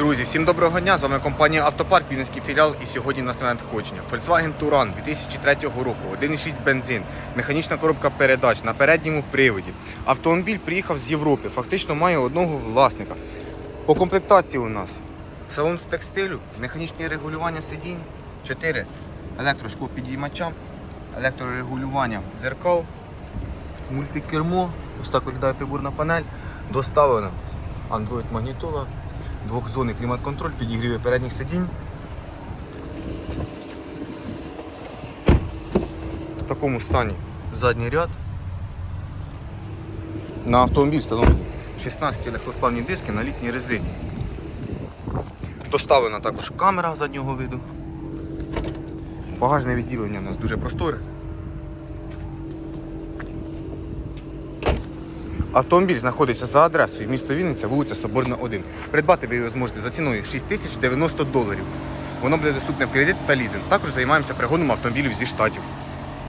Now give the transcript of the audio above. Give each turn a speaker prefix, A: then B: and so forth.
A: Друзі, всім доброго дня! З вами компанія Автопарк, Вінницький філіал і сьогодні на надходження. Volkswagen Touran 2003 року, 1,6 бензин, механічна коробка передач на передньому приводі. Автомобіль приїхав з Європи, фактично має одного власника. По комплектації у нас салон з текстилю, механічне регулювання сидінь, 4 електросклопідіймача, електрорегулювання дзеркал, мультикермо, ось так виглядає приборна панель, доставлена Android магнітола, двохзонний клімат-контроль, підігріви передніх сидінь. В такому стані задній ряд. На автомобіль встановлені 16 легкосплавні диски на літній резині. Доставлена також камера заднього виду. Багажне відділення у нас дуже просторе. Автомобіль знаходиться за адресою місто Вінниця, вулиця Соборна, 1. Придбати ви його зможете за ціною 6090 доларів. Воно буде доступне в кредит та лізинг. Також займаємося пригоном автомобілів зі штатів.